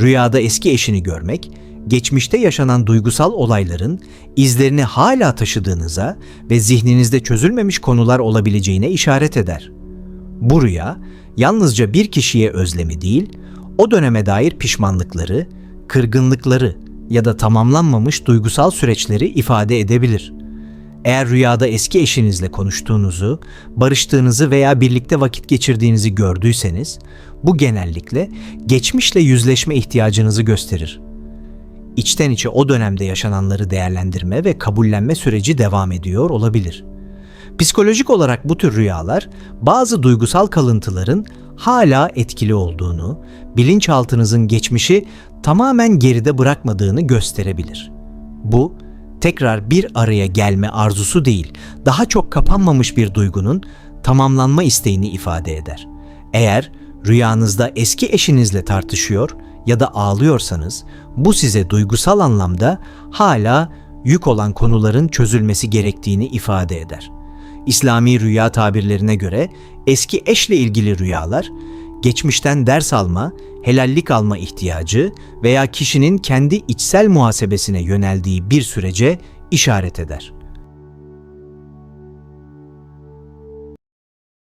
Rüyada eski eşini görmek, geçmişte yaşanan duygusal olayların izlerini hala taşıdığınıza ve zihninizde çözülmemiş konular olabileceğine işaret eder. Bu rüya yalnızca bir kişiye özlemi değil, o döneme dair pişmanlıkları, kırgınlıkları ya da tamamlanmamış duygusal süreçleri ifade edebilir. Eğer rüyada eski eşinizle konuştuğunuzu, barıştığınızı veya birlikte vakit geçirdiğinizi gördüyseniz, bu genellikle geçmişle yüzleşme ihtiyacınızı gösterir. İçten içe o dönemde yaşananları değerlendirme ve kabullenme süreci devam ediyor olabilir. Psikolojik olarak bu tür rüyalar bazı duygusal kalıntıların hala etkili olduğunu, bilinçaltınızın geçmişi tamamen geride bırakmadığını gösterebilir. Bu tekrar bir araya gelme arzusu değil, daha çok kapanmamış bir duygunun tamamlanma isteğini ifade eder. Eğer rüyanızda eski eşinizle tartışıyor ya da ağlıyorsanız bu size duygusal anlamda hala yük olan konuların çözülmesi gerektiğini ifade eder. İslami rüya tabirlerine göre eski eşle ilgili rüyalar geçmişten ders alma, helallik alma ihtiyacı veya kişinin kendi içsel muhasebesine yöneldiği bir sürece işaret eder.